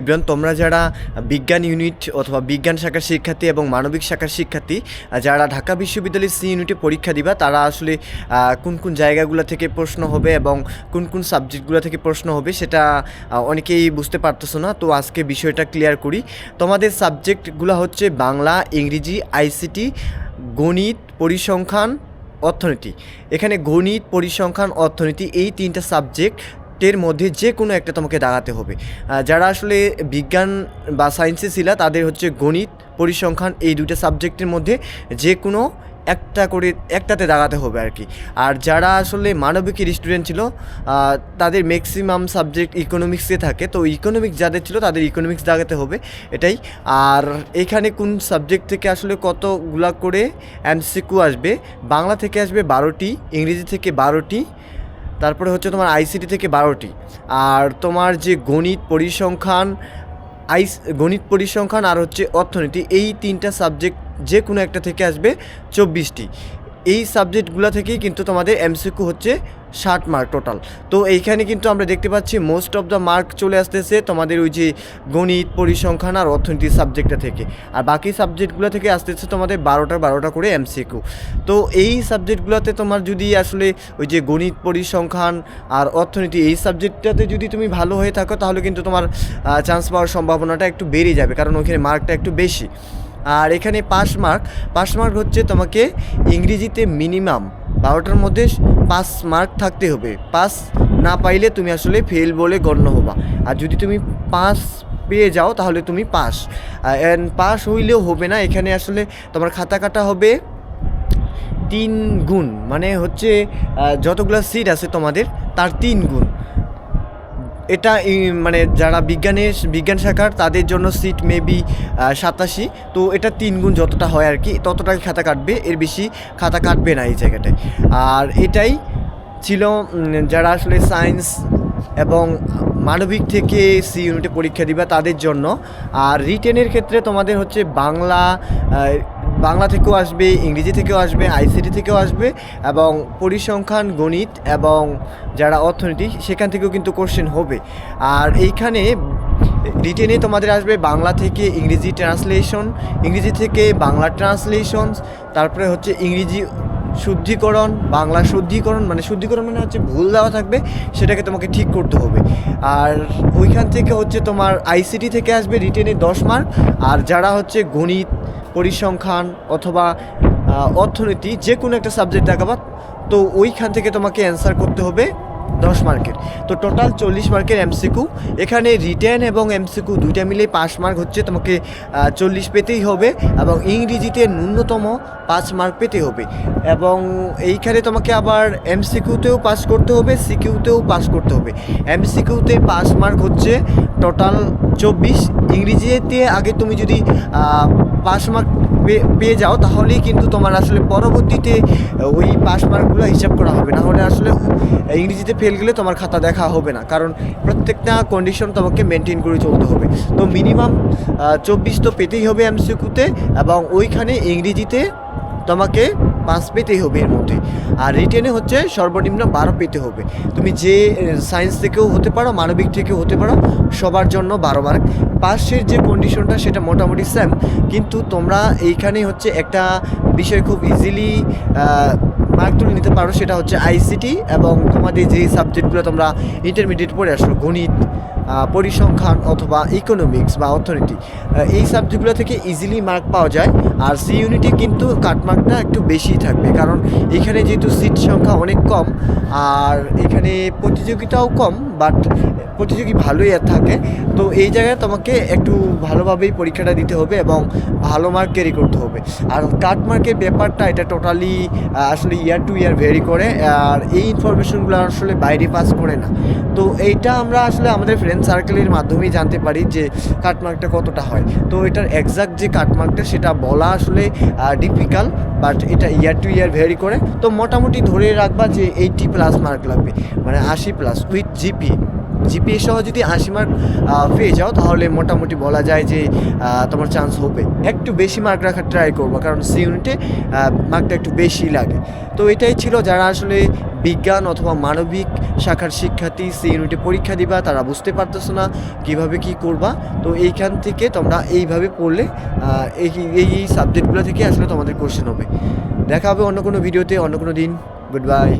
ইব্রান তোমরা যারা বিজ্ঞান ইউনিট অথবা বিজ্ঞান শাখার শিক্ষার্থী এবং মানবিক শাখার শিক্ষার্থী যারা ঢাকা বিশ্ববিদ্যালয়ের সি ইউনিটে পরীক্ষা দিবা, তারা আসলে কোন কোন জায়গাগুলো থেকে প্রশ্ন হবে এবং কোন কোন সাবজেক্টগুলো থেকে প্রশ্ন হবে সেটা অনেকেই বুঝতে পারতেছো না, তো আজকে বিষয়টা ক্লিয়ার করি। তোমাদের সাবজেক্টগুলো হচ্ছে বাংলা, ইংরেজি আইসিটি গণিত, পরিসংখ্যান, অর্থনীতি। এখানে গণিত, পরিসংখ্যান, অর্থনীতি, এই তিনটা সাবজেক্ট টের মধ্যে যে কোনো একটা তোমাকে দাঁড়াতে হবে। যারা আসলে বিজ্ঞান বা সায়েন্সে ছিল তাদের হচ্ছে গণিত, পরিসংখ্যান এই দুইটা সাবজেক্টের মধ্যে যে কোনো একটা করে, একটাতে দাঁড়াতে হবে আর কি। আর যারা আসলে মানবিকের স্টুডেন্ট ছিল তাদের ম্যাক্সিমাম সাবজেক্ট ইকোনমিক্সে থাকে। তো ইকোনমিক্স যাদের ছিল, তাদের ইকোনমিক্স দাগাতে হবে এটাই। আর এখানে কোন সাবজেক্ট থেকে আসলে কতগুলা করে এমসিকিউ আসবে? বাংলা থেকে আসবে বারোটি, ইংরেজি থেকে বারোটি তারপরে হচ্ছে তোমার আইসিটি থেকে বারোটি। আর তোমার যে গণিত পরিসংখ্যান, আইস, গণিত পরিসংখ্যান আর হচ্ছে অর্থনীতি, এই তিনটা সাবজেক্ট যে কোনো একটা থেকে আসবে চব্বিশটি। এই সাবজেক্টগুলো থেকেই কিন্তু তোমাদের এমসিকিউ হচ্ছে ষাট মার্ক টোটাল তো এইখানে কিন্তু আমরা দেখতে পাচ্ছি মোস্ট অফ দ্য মার্ক চলে আসতেছে তোমাদের ওই যে গণিত, পরিসংখ্যান আর অর্থনীতি সাবজেক্টটা থেকে। আর বাকি সাবজেক্টগুলো থেকে আসতেছে তোমাদের বারোটা বারোটা করে এমসিকিউ তো এই সাবজেক্টগুলোতে তোমার যদি আসলে ওই যে গণিত, পরিসংখ্যান আর অর্থনীতি এই সাবজেক্টটাতে যদি তুমি ভালো হয়ে থাকো, তাহলে কিন্তু তোমার চান্স পাওয়ার সম্ভাবনাটা একটু বেড়ে যাবে, কারণ ওখানে মার্কটা একটু বেশি। আর এখানে পাস মার্ক পাস মার্ক হচ্ছে তোমাকে ইংরেজিতে মিনিমাম বারোটার মধ্যে পাস মার্ক থাকতে হবে। পাস না পাইলে তুমি আসলে ফেল বলে গণ্য হবা। আর যদি তুমি পাস পেয়ে যাও, তাহলে তুমি পাস। অ্যান্ড পাস হইলেও হবে না। এখানে আসলে তোমার খাতা কাটা হবে তিন গুণ। মানে হচ্ছে যতগুলো সিট আছে তোমাদের, তার তিন গুণ। এটা মানে যারা বিজ্ঞানের বিজ্ঞান শাখার, তাদের জন্য সিট মেবি সাতাশি। তো এটা তিন গুণ যতটা হয় আর কি, ততটাই খাতা কাটবে, এর বেশি খাতা কাটবে না এই জায়গাটায়। আর এটাই ছিল যারা আসলে সায়েন্স এবং মানবিক থেকে সি ইউনিটে পরীক্ষা দিবা তাদের জন্য। আর রিটেনের ক্ষেত্রে তোমাদের হচ্ছে বাংলা বাংলা থেকেও আসবে, ইংরেজি থেকেও আসবে, আইসিটি থেকেও আসবে এবং পরিসংখ্যান, গণিত এবং যারা অর্থনীতি সেখান থেকেও কিন্তু কোশ্চেন হবে। আর এইখানে রিটেনে তোমাদের আসবে বাংলা থেকে ইংরেজি ট্রান্সলেশন ইংরেজি থেকে বাংলা ট্রান্সলেশন তারপরে হচ্ছে ইংরেজি শুদ্ধিকরণ, বাংলা শুদ্ধিকরণ মানে শুদ্ধিকরণ মানে হচ্ছে ভুল দেওয়া থাকবে, সেটাকে তোমাকে ঠিক করতে হবে। আর ওইখান থেকে হচ্ছে তোমার আইসিটি থেকে আসবে রিটেনে দশ মার্ক, আর যারা হচ্ছে গণিত, পরিসংখ্যান অথবা অর্থনীতি যে কোনো একটা সাবজেক্ট দেখাবা, তো ওইখান থেকে তোমাকে অ্যান্সার করতে হবে। দশ মার্কের। তো টোটাল চল্লিশ মার্কের এমসিকু এখানে রিটার্ন এবং এমসিকু দুইটা মিলে পাঁচ মার্ক হচ্ছে তোমাকে চল্লিশ পেতেই হবে এবং ইংরেজিতে ন্যূনতম পাঁচ মার্ক পেতে হবে। এবং এইখানে তোমাকে আবার এমসিকিউতেও পাস করতে হবে সিকিউতেও পাস করতে হবে। এমসিকিউতে পাঁচ মার্ক হচ্ছে টোটাল চব্বিশ ইংরেজিতে আগে তুমি যদি পাস মার্ক পেয়ে যাও, তাহলেই কিন্তু তোমার আসলে পরবর্তীতে ওই পাস মার্কগুলো হিসাব করা হবে। না হলে আসলে ইংরেজিতে ফেল গেলে তোমার খাতা দেখা হবে না। কারণ প্রত্যেকটা কন্ডিশন তোমাকে মেনটেন করে চলতে হবে। তো মিনিমাম চব্বিশ তো পেতেই হবে এমসিকিউতে এবং ওইখানে ইংরেজিতে তোমাকে পাস পেতেই হবে এর মধ্যে। আর রিটেনে হচ্ছে সর্বনিম্ন বারো পেতে হবে। তুমি যে সায়েন্স থেকেও হতে পারো, মানবিক থেকেও হতে পারো, সবার জন্য বারো মার্ক পাশের যে কন্ডিশনটা সেটা মোটামুটি সেম কিন্তু তোমরা এইখানে হচ্ছে একটা বিষয় খুব ইজিলি মার্ক তুলে নিতে পারো, সেটা হচ্ছে আইসিটি এবং তোমাদের যে সাবজেক্টগুলো তোমরা ইন্টারমিডিয়েট পড়ে আসো, গণিত পরিসংখ্যান অথবা ইকোনমিক্স বা অর্থনীতি এই সাবজেক্টগুলো থেকে ইজিলি মার্ক পাওয়া যায়। আর সি ইউনিটে কিন্তু কাটমার্কটা একটু বেশি থাকবে। কারণ এখানে যেহেতু সিট সংখ্যা অনেক কম, আর এখানে প্রতিযোগিতাও কম বাট প্রতিযোগী ভালোই আর থাকে। তো এই জায়গায় তোমাকে একটু ভালোভাবেই পরীক্ষাটা দিতে হবে এবং ভালো মার্ক ক্যারি করতে হবে। আর কাট মার্কের ব্যাপারটা এটা টোটালি আসলে ইয়ার টু ইয়ার ভেরি করে, আর এই ইনফরমেশনগুলো আসলে বাইরে পাস করে না। তো এইটা আমরা আসলে আমাদের ফ্রেন্ড সার্কেলের মাধ্যমেই জানতে পারি যে কাটমার্কটা কতটা হয়। তো এটার এক্সাক্ট যে কাটমার্কটা সেটা বলা আসলে ডিফিকাল্ট বাট এটা ইয়ার টু ইয়ার ভ্যারি করে। তো মোটামুটি ধরে রাখবা যে এইটি প্লাস মার্ক লাগবে মানে আশি প্লাস উইথ জিপি জিপিএ সহ যদি আশি মার্ক পেয়ে যাও, তাহলে মোটামুটি বলা যায় যে তোমার চান্স হবে। একটু বেশি মার্ক রাখার ট্রাই করব, কারণ সি ইউনিটে মার্কটা একটু বেশি লাগে। তো এটাই ছিল যারা আসলে বিজ্ঞান অথবা মানবিক শাখার শিক্ষার্থী, সি ইউনিটে পরীক্ষা দিবা, তারা বুঝতে পারতেছো না কীভাবে কি করবা। তো এইখান থেকে তোমরা এইভাবে পড়লে এই এই সাবজেক্টগুলো থেকে আসলে তোমাদের কোশ্চেন হবে। দেখা হবে অন্য কোনো ভিডিওতে অন্য কোনো দিন। Good bye